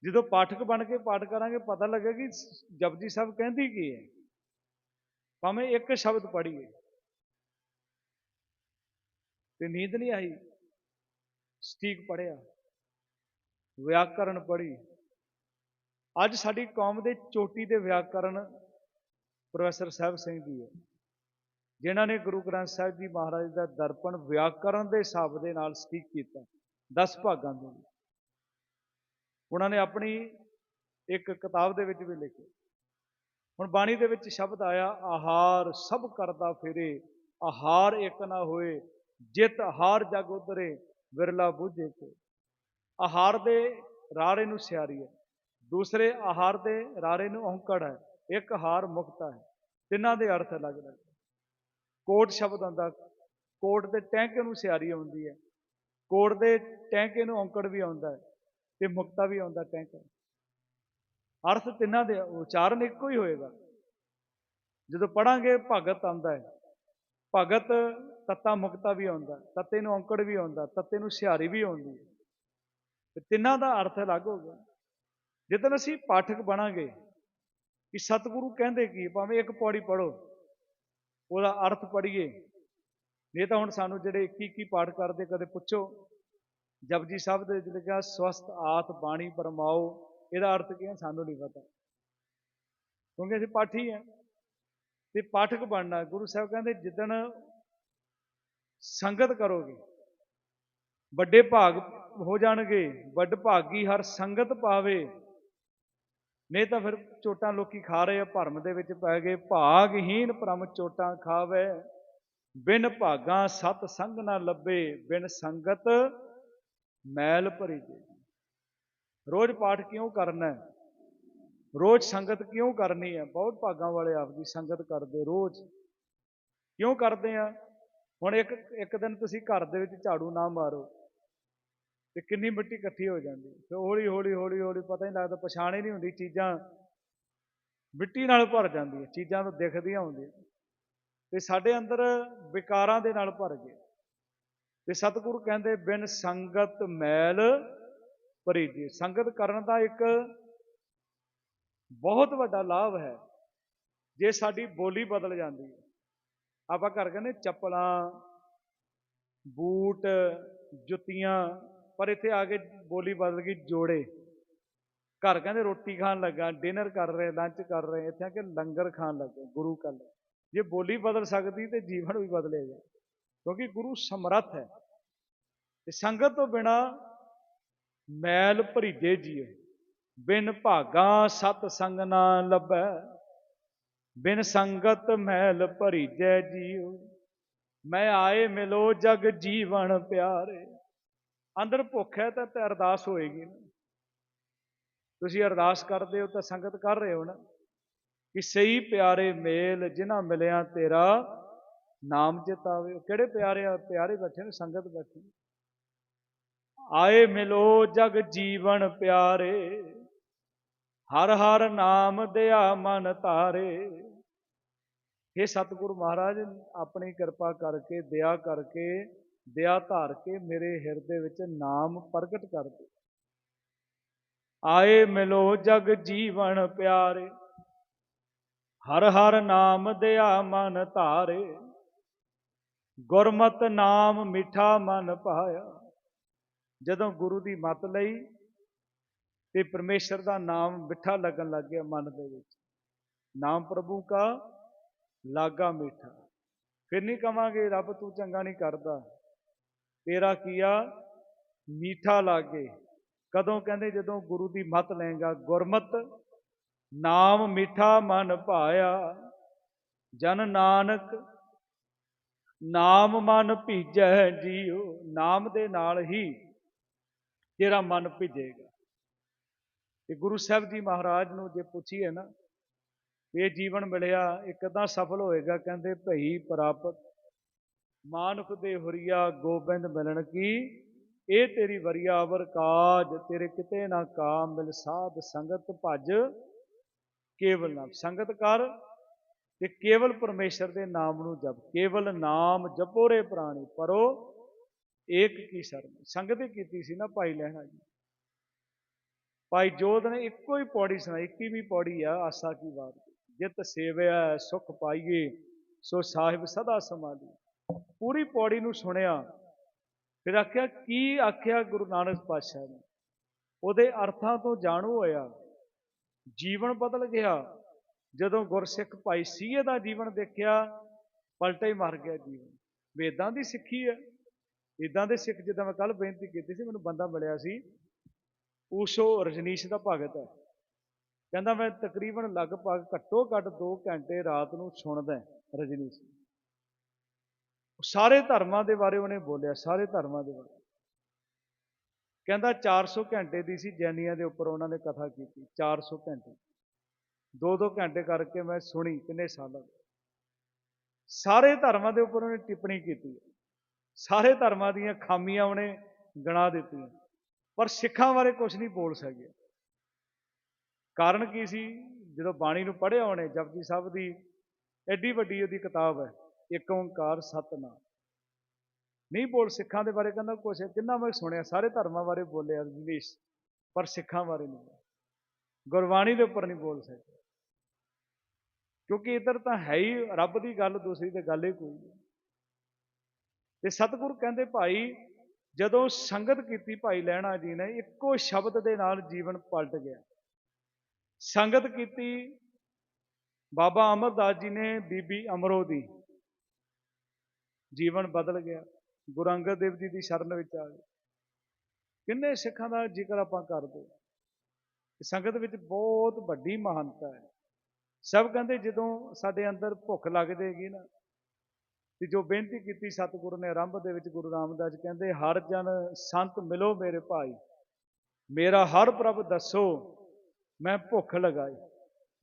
ਜਦੋਂ ਪਾਠਕ ਬਣ ਕੇ ਪਾਠ ਕਰਾਂਗੇ, ਪਤਾ ਲੱਗੇ ਕਿ ਜਪਜੀ ਸਾਹਿਬ ਕਹਿੰਦੀ ਕੀ ਹੈ? ਭਾਵੇਂ ਇੱਕ ਸ਼ਬਦ ਪੜ੍ਹੀਏ। ਤੇ ਨੀਂਦ ਨਹੀਂ ਆਈ। ਸਟੀਕ ਪੜਿਆ ਵਿਆਕਰਨ ਪੜ੍ਹੀ। ਅੱਜ ਸਾਡੀ ਕੌਮ ਦੇ ਚੋਟੀ ਦੇ ਵਿਆਕਰਨ ਪ੍ਰੋਫੈਸਰ ਸਾਹਿਬ ਸਿੰਘ ਜੀ ਹੈ। ਜਿਨ੍ਹਾਂ ਨੇ ਗੁਰੂ ਗ੍ਰੰਥ ਸਾਹਿਬ ਜੀ ਮਹਾਰਾਜ ਦਾ ਦਰਪਣ ਵਿਆਕਰਨ ਦੇ ਹਿਸਾਬ ਦੇ ਨਾਲ ਸਟੀਕ ਕੀਤਾ 10 ਭਾਗਾਂ ਦੇ ਵਿੱਚ। ਉਹਨਾਂ ਨੇ ਆਪਣੀ ਇੱਕ ਕਿਤਾਬ ਦੇ ਵਿੱਚ ਵੀ ਲਿਖਿਆ ਹੁਣ ਬਾਣੀ ਦੇ ਵਿੱਚ ਸ਼ਬਦ ਆਇਆ, ਆਹਾਰ, ਸਭ ਕਰਦਾ ਫਿਰੇ, ਆਹਾਰ ਇੱਕ ਨਾ ਹੋਏ, ਜਿਤ ਹਾਰ ਜਗ ਉਧਰੇ, ਵਿਰਲਾ ਬੁਝੇ ਕੋ। ਆਹਾਰ ਦੇ ਰਾਰੇ ਨੂੰ ਸਿਆਰੀ ਹੈ। ਦੂਸਰੇ, ਆਹਾਰ ਦੇ ਰਾਰੇ ਨੂੰ ਔਂਕੜ ਹੈ। ਇੱਕ ਹਾਰ ਮੁਕਤਾ ਹੈ। ਤਿੰਨਾਂ ਦੇ ਅਰਥ ਅਲੱਗ ਅਲੱਗ ਕੋਟ ਸ਼ਬਦ ਆਉਂਦਾ, ਕੋਟ ਦੇ ਟੈਂਕੇ ਨੂੰ ਸਿਆਰੀ ਆਉਂਦੀ ਹੈ, ਕੋਟ ਦੇ ਟੈਂਕੇ ਨੂੰ ਔਂਕੜ ਵੀ ਆਉਂਦਾ ਹੈ ਤੇ ਮੁਕਤਾ ਵੀ ਆਉਂਦਾ ਟੈਂਕਾ ਅਰਥ ਤਿੰਨਾਂ ਦੇ, ਉਚਾਰਨ ਇੱਕੋ ਹੀ ਹੋਏਗਾ। ਜਦੋਂ ਪੜਾਂਗੇ ਭਗਤ ਆਉਂਦਾ ਹੈ। ਭਗਤ ਤੱਤਾ ਮੁਕਤਾ ਵੀ ਆਉਂਦਾ, ਤੱਤੇ ਨੂੰ ਔਂਕੜ ਵੀ ਆਉਂਦਾ, ਤੱਤੇ ਨੂੰ ਸਿਹਾਰੀ ਵੀ ਆਉਂਦੀ ਹੈ। ਤੇ ਤਿੰਨਾਂ ਦਾ ਅਰਥ ਅਲੱਗ ਹੋ ਗਿਆ ਜਦੋਂ ਅਸੀਂ ਪਾਠਕ ਬਣਾਂਗੇ, ਕਿ ਸਤਿਗੁਰੂ ਕਹਿੰਦੇ ਕੀ, ਭਾਵੇਂ ਇੱਕ ਪੌੜੀ ਪੜੋ ਉਹਦਾ ਅਰਥ ਪੜ੍ਹੀਏ। ਨਹੀਂ ਤਾਂ ਹੁਣ ਸਾਨੂੰ ਜਿਹੜੇ 21 21 ਪਾਠ ਕਰਦੇ ਕਦੇ ਪੁੱਛੋ। ਜਪਜੀ ਸਾਹਿਬ ਦੇ ਜਿਹੜੇ ਕਿਹਾ ਸਵਸਥ ਆਤ ਬਾਣੀ ਪਰਮਾਓ ਇਹਦਾ ਅਰਥ ਕੀ ਹੈ? ਸਾਨੂੰ ਨਹੀਂ ਪਤਾ। ਕਿਉਂਕਿ ਅਸੀਂ ਪਾਠੀ ਹਾਂ। ਤੇ ਪਾਠਕ ਬਣਨਾ, ਗੁਰੂ ਸਾਹਿਬ ਕਹਿੰਦੇ, ਜਿੱਦਣ ਸੰਗਤ ਕਰੋਗੇ, ਵੱਡੇ ਭਾਗ ਹੋ ਜਾਣਗੇ, ਵੱਡ ਭਾਗੀ ਹਰ ਸੰਗਤ ਪਾਵੇ। ਨਹੀਂ ਤਾਂ ਫਿਰ ਚੋਟਾਂ ਲੋਕੀ ਖਾ ਰਹੇ ਆ, ਭਰਮ ਦੇ ਵਿੱਚ ਪੈ ਗਏ। ਭਾਗਹੀਨ ਭ੍ਰਮ ਚੋਟਾਂ ਖਾਵੇ। ਬਿਨ ਭਾਗਾਂ ਸਤ ਸੰਗ ਨਾ ਲੱਭੇ, ਬਿਨ ਸੰਗਤ ਮੈਲ ਭਰੀ ਜੇ ਰੋਜ਼ ਪਾਠ ਕਿਉਂ ਕਰਨਾ ਹੈ? ਰੋਜ਼ ਸੰਗਤ ਕਿਉਂ ਕਰਨੀ ਹੈ? ਬਹੁਤ ਭਾਗਾਂ ਵਾਲੇ ਆਪ ਦੀ ਸੰਗਤ ਕਰਦੇ ਰੋਜ਼। ਕਿਉਂ ਕਰਦੇ ਆ? ਹੁਣ ਇੱਕ ਇੱਕ ਦਿਨ ਤੁਸੀਂ ਘਰ ਦੇ ਵਿੱਚ ਝਾੜੂ ਨਾ ਮਾਰੋ। ਤੇ ਕਿੰਨੀ ਮਿੱਟੀ ਇਕੱਠੀ ਹੋ ਜਾਂਦੀ। ਫਿਰ ਹੌਲੀ ਹੌਲੀ ਹੌਲੀ ਹੌਲੀ ਪਤਾ ਹੀ ਨਹੀਂ ਲੱਗਦਾ, ਪਛਾਣ ਹੀ ਨਹੀਂ ਹੁੰਦੀ, ਚੀਜ਼ਾਂ ਮਿੱਟੀ ਨਾਲ ਭਰ ਜਾਂਦੀਆਂ ਚੀਜ਼ਾਂ ਤਾਂ ਦਿਖਦੀਆਂ ਹੁੰਦੀਆਂ। ਤੇ ਸਾਡੇ ਅੰਦਰ ਵਿਕਾਰਾਂ ਦੇ ਨਾਲ ਭਰ ਗਏ। ਤੇ ਸਤਿਗੁਰੂ ਕਹਿੰਦੇ, ਬਿਨ ਸੰਗਤ ਮੈਲ ਭਰੀ ਭਰੀਜੀ ਸੰਗਤ ਕਰਨ ਦਾ ਇੱਕ ਬਹੁਤ ਵੱਡਾ ਲਾਭ ਹੈ। ਜੇ ਸਾਡੀ ਬੋਲੀ ਬਦਲ ਜਾਂਦੀ ਹੈ, ਆਪਾਂ ਘਰ ਕਹਿੰਦੇ ਚੱਪਲਾਂ, ਬੂਟ, ਜੁੱਤੀਆਂ ਪਰ ਇੱਥੇ ਆ ਕੇ ਬੋਲੀ ਬਦਲ ਗਈ ਜੋੜੇ। ਘਰ ਕਹਿੰਦੇ ਰੋਟੀ ਖਾਣ ਲੱਗਾ ਡਿਨਰ ਕਰ ਰਹੇ ਲੰਚ ਕਰ ਰਹੇ, ਇੱਥੇ ਆ ਕੇ ਲੰਗਰ ਖਾਣ ਲੱਗੇ, ਗੁਰੂ ਕੱਲ ਜੇ ਬੋਲੀ ਬਦਲ ਸਕਦੀ ਤੇ ਜੀਵਨ ਵੀ ਬਦਲੇਗਾ ਕਿਉਂਕਿ ਗੁਰੂ ਸਮਰੱਥ ਹੈ। ਤੇ ਸੰਗਤ ਤੋਂ ਬਿਨਾ ਮੈਲ ਭਰੀਜੇ ਜੀਓ। ਬਿਨ ਭਾਗਾ ਸਤ ਸੰਗ ਨਾ ਲੱਭੈ। ਬਿਨ ਸੰਗਤ ਮੈਲ ਭਰੀਜੈ ਜੀਓ। ਮੈਂ ਆਏ ਮਿਲੋ ਜਗ ਜੀਵਨ ਪਿਆਰੇ। ਅੰਦਰ ਭੁੱਖ ਹੈ ਤਾਂ ਅਰਦਾਸ ਹੋਏਗੀ ਨਾ। ਤੁਸੀਂ ਅਰਦਾਸ ਕਰਦੇ ਹੋ ਤਾਂ ਸੰਗਤ ਕਰ ਰਹੇ ਹੋ ਨਾ। ਕਿ ਸਹੀ ਪਿਆਰੇ ਮੇਲ ਜਿਨ੍ਹਾਂ ਮਿਲਿਆ ਤੇਰਾ ਨਾਮ ਜਿਤਾਵੇ ਉਹ ਕਿਹੜੇ ਪਿਆਰੇ ਆ? ਪਿਆਰੇ ਬੈਠੇ ਨੇ, ਸੰਗਤ ਬੈਠੀ। ਆਏ ਮਿਲੋ ਜਗ ਜੀਵਨ ਪਿਆਰੇ। ਹਰ ਹਰ ਨਾਮ ਦਿਆ ਮਨ ਧਾਰੇ। ਇਹ ਸਤਿਗੁਰੂ ਮਹਾਰਾਜ, ਆਪਣੀ ਕਿਰਪਾ ਕਰਕੇ, ਦਇਆ ਕਰਕੇ ਦਇਆ ਧਾਰ ਕੇ ਮੇਰੇ ਹਿਰਦੇ ਵਿੱਚ ਨਾਮ ਪ੍ਰਗਟ ਕਰ ਦੇ। ਆਏ ਮਿਲੋ ਜਗ ਜੀਵਨ ਪਿਆਰੇ, ਹਰ ਹਰ ਨਾਮ ਦਿਆ ਮਨ ਧਾਰੇ। ਗੁਰਮਤ ਨਾਮ ਮਿਠਾ ਮਨ ਪਾਇਆ। ਜਦੋਂ ਗੁਰੂ ਦੀ ਮਤ ਲਈ ਤੇ ਪਰਮੇਸ਼ਰ ਦਾ ਨਾਮ ਮਿੱਠਾ ਲੱਗਣ ਲੱਗ ਗਿਆ ਮਨ ਦੇ ਵਿੱਚ, ਨਾਮ ਪ੍ਰਭੂ ਕਾ ਲਾਗਾ ਮਿੱਠਾ। ਫਿਰ ਨਹੀਂ ਕਵਾਂਗੇ, ਰੱਬ ਤੂੰ ਚੰਗਾ ਨਹੀਂ ਕਰਦਾ। ਤੇਰਾ ਕੀਆ ਮੀਠਾ ਲਾਗੇ। ਕਦੋਂ ਕਹਿੰਦੇ, ਜਦੋਂ ਗੁਰੂ ਦੀ ਮਤ ਲਏਗਾ ਗੁਰਮਤ ਨਾਮ ਮਿੱਠਾ ਮਨ ਭਾਇਆ। ਜਨ ਨਾਨਕ ਨਾਮ ਮਨ ਭੀਜੈ ਜੀਓ ਨਾਮ ਦੇ ਨਾਲ ਹੀ ਤੇਰਾ ਮਨ ਭਿਜੇਗਾ। ਤੇ ਗੁਰੂ ਸਾਹਿਬ ਜੀ ਮਹਾਰਾਜ ਨੂੰ ਜੇ ਪੁੱਛੀਏ ਨਾ, ਇਹ ਜੀਵਨ ਮਿਲਿਆ ਇਹ ਇੱਕਦਾਂ ਸਫਲ ਹੋਏਗਾ, ਕਹਿੰਦੇ ਭਈ ਪ੍ਰਾਪਤ ਮਾਨੁਖ ਦੇ ਹੁਰੀਆ ਗੋਬਿੰਦ ਮਿਲਣ ਕੀ? ਇਹ ਤੇਰੀ ਵਰੀਆ ਕਾਜ, ਤੇਰੇ ਕਿਤੇ ਨਾ ਕਾਮ ਮਿਲ ਸਾਧ ਸੰਗਤ ਭਜ। ਕੇਵਲ ਨਾਮ, ਸੰਗਤ ਕਰ ਤੇ ਕੇਵਲ ਪਰਮੇਸ਼ਰ ਦੇ ਨਾਮ ਨੂੰ ਜਪ। ਕੇਵਲ ਨਾਮ ਜਪੋ ਰੇ ਪ੍ਰਾਣੀ ਪਰੋ, ਏਕ ਕੀ ਸ਼ਰਨ। ਸੰਗਤ ਹੀ ਕੀਤੀ ਸੀ ਨਾ ਭਾਈ ਲਹਿਣਾ ਜੀ। ਭਾਈ ਜੋਧ ਨੇ ਇੱਕੋ ਹੀ ਪੌੜੀ ਸੁਣਾਈ 21ਵੀਂ ਪੌੜੀ ਆ, ਆਸਾ ਕੀ ਬਾਤ। ਜਿਤ ਸੇਵਿਆ, ਸੁਖ ਪਾਈਏ, ਸੋ ਸਾਹਿਬ ਸਦਾ ਸਮਾਲੀ ਪੂਰੀ ਪੌੜੀ ਨੂੰ ਸੁਣਿਆ, ਫਿਰ ਆਖਿਆ, ਕੀ ਆਖਿਆ ਗੁਰੂ ਨਾਨਕ ਪਾਤਸ਼ਾਹ ਨੇ? ਉਹਦੇ ਅਰਥਾਂ ਤੋਂ ਜਾਣੂ ਹੋਇਆ, ਜੀਵਨ ਬਦਲ ਗਿਆ। ਜਦੋਂ ਗੁਰਸਿੱਖ ਭਾਈ ਸੀਏ ਦਾ ਜੀਵਨ ਦੇਖਿਆ, ਪਲਟੇ ਮਰ ਗਿਆ ਜੀਵਨ। ਵੇਦਾਂ ਦੀ ਸਿੱਖੀ ਹੈ ਇਦਾਂ ਦੇ ਸਿੱਖ, ਜਿੱਦਾਂ ਮੈਂ ਕੱਲ ਬੇਨਤੀ ਕੀਤੀ ਸੀ, ਮੈਨੂੰ ਬੰਦਾ ਮਿਲਿਆ ਸੀ, ਉਸੋ ਰਜਨੀਸ਼ ਦਾ ਭਗਤ ਹੈ। ਕਹਿੰਦਾ, ਮੈਂ ਤਕਰੀਬਨ ਲਗਭਗ ਘੱਟੋ ਘੱਟ 2 ਘੰਟੇ ਰਾਤ ਨੂੰ ਸੁਣਦਾ ਰਜਨੀਸ਼। ਸਾਰੇ ਧਰਮਾਂ ਦੇ ਬਾਰੇ ਉਹਨੇ ਬੋਲਿਆ, ਸਾਰੇ ਧਰਮਾਂ ਦੇ ਬਾਰੇ। ਕਹਿੰਦਾ 400 ਘੰਟੇ ਦੀ ਸੀ ਜੈਨੀਆਂ ਦੇ ਉੱਪਰ ਉਹਨਾਂ ਨੇ ਕਥਾ ਕੀਤੀ 400 ਘੰਟੇ। ਦੋ ਦੋ ਘੰਟੇ ਕਰਕੇ ਮੈਂ ਸੁਣੀ ਕਿੰਨੇ ਸਾਲਾਂ ਸਾਰੇ ਧਰਮਾਂ ਦੇ ਉੱਪਰ ਉਹਨੇ ਟਿੱਪਣੀ ਕੀਤੀ। ਸਾਰੇ ਧਰਮਾਂ ਦੀਆਂ ਖਾਮੀਆਂ ਉਹਨੇ ਗਣਾ ਦਿੱਤੀਆਂ। ਪਰ ਸਿੱਖਾਂ ਬਾਰੇ ਕੁਝ ਨਹੀਂ ਬੋਲ ਸਕਿਆ ਕਾਰਨ ਕੀ ਸੀ? ਜਦੋਂ ਬਾਣੀ ਨੂੰ ਪੜ੍ਹਿਆ ਉਹਨੇ, ਜਪਜੀ ਸਾਹਿਬ ਦੀ ਐਡੀ ਵੱਡੀ ਉਹਦੀ ਕਿਤਾਬ ਹੈ। ਇੱਕ ਓੰਕਾਰ ਸਤਨਾਮ। ਨਹੀਂ ਬੋਲ ਸਿੱਖਾਂ ਦੇ ਬਾਰੇ ਕਹਿੰਦਾ ਕੁਛ ਕਿੰਨਾ ਮੈਂ ਸੁਣਿਆ, ਸਾਰੇ ਧਰਮਾਂ ਬਾਰੇ ਬੋਲਿਆ ਰਜਨੀਸ਼ ਪਰ ਸਿੱਖਾਂ ਬਾਰੇ ਨਹੀਂ ਗੁਰਬਾਣੀ ਦੇ ਉੱਪਰ ਨਹੀਂ ਬੋਲ ਸਕਿਆ ਕਿਉਂਕਿ ਇੱਧਰ ਤਾਂ ਹੈ ਹੀ ਰੱਬ ਦੀ ਗੱਲ, ਦੂਸਰੀ ਤੇ ਗੱਲ ਹੀ ਕੋਈ ਨਹੀਂ। ਤੇ ਸਤਿਗੁਰ ਕਹਿੰਦੇ, ਭਾਈ, ਜਦੋਂ ਸੰਗਤ ਕੀਤੀ ਭਾਈ ਲੈਣਾ ਜੀ ਨੇ, ਇੱਕੋ ਸ਼ਬਦ ਦੇ ਨਾਲ ਜੀਵਨ ਪਲਟ ਗਿਆ। ਸੰਗਤ ਕੀਤੀ ਬਾਬਾ ਅਮਰਦਾਸ ਜੀ ਨੇ ਬੀਬੀ ਅਮਰੋ ਦੀ। ਜੀਵਨ ਬਦਲ ਗਿਆ। ਗੁਰੂ ਅੰਗਦ ਦੇਵ ਜੀ ਦੀ ਸ਼ਰਨ ਵਿੱਚ ਆ ਗਏ। ਕਿੰਨੇ ਸਿੱਖਾਂ ਦਾ ਜ਼ਿਕਰ ਆਪਾਂ ਕਰਦੇ ਸੰਗਤ ਵਿੱਚ ਬਹੁਤ ਵੱਡੀ ਮਹਾਨਤਾ ਹੈ। ਸਭ ਕਹਿੰਦੇ ਜਦੋਂ ਸਾਡੇ ਅੰਦਰ ਭੁੱਖ ਲੱਗ ਜਾਏਗੀ ਨਾ, ਤੇ ਜੋ ਬੇਨਤੀ ਕੀਤੀ ਸਤਿਗੁਰੂ ਨੇ ਆਰੰਭ ਦੇ ਵਿੱਚ ਗੁਰੂ ਰਾਮਦਾਸ ਕਹਿੰਦੇ, ਹਰ ਜਨ ਸੰਤ ਮਿਲੋ ਮੇਰੇ ਭਾਈ। ਮੇਰਾ ਹਰ ਪ੍ਰਭ ਦੱਸੋ, ਮੈਂ ਭੁੱਖ ਲਗਾਈ।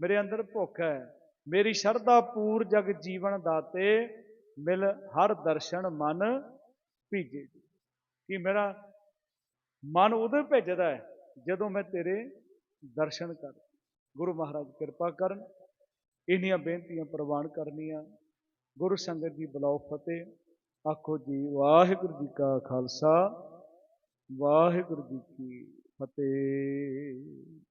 ਮੇਰੇ ਅੰਦਰ ਭੁੱਖ ਹੈ। ਮੇਰੀ ਸ਼ਰਧਾ ਪੂਰ ਜਗ ਜੀਵਨ ਦਾਤੇ। ਮਿਲ ਹਰ ਦਰਸ਼ਨ ਮਨ ਭੀਜੇ। ਕਿ ਮੇਰਾ ਮਨ ਉਦੋਂ ਭੇਜਦਾ ਹੈ ਜਦੋਂ ਮੈਂ ਤੇਰੇ ਦਰਸ਼ਨ ਕਰ। ਗੁਰੂ ਮਹਾਰਾਜ ਕਿਰਪਾ ਕਰਨ, ਇੰਨੀਆਂ ਬੇਨਤੀਆਂ ਪ੍ਰਵਾਨ ਕਰਨੀਆਂ। ਗੁਰੂ ਸੰਗਤ ਜੀ ਬੁਲਾਓ ਫਤਿਹ। ਆਖੋ ਜੀ, ਵਾਹਿਗੁਰੂ ਜੀ ਕਾ ਖਾਲਸਾ, ਵਾਹਿਗੁਰੂ ਜੀ ਕੀ ਫਤਿਹ।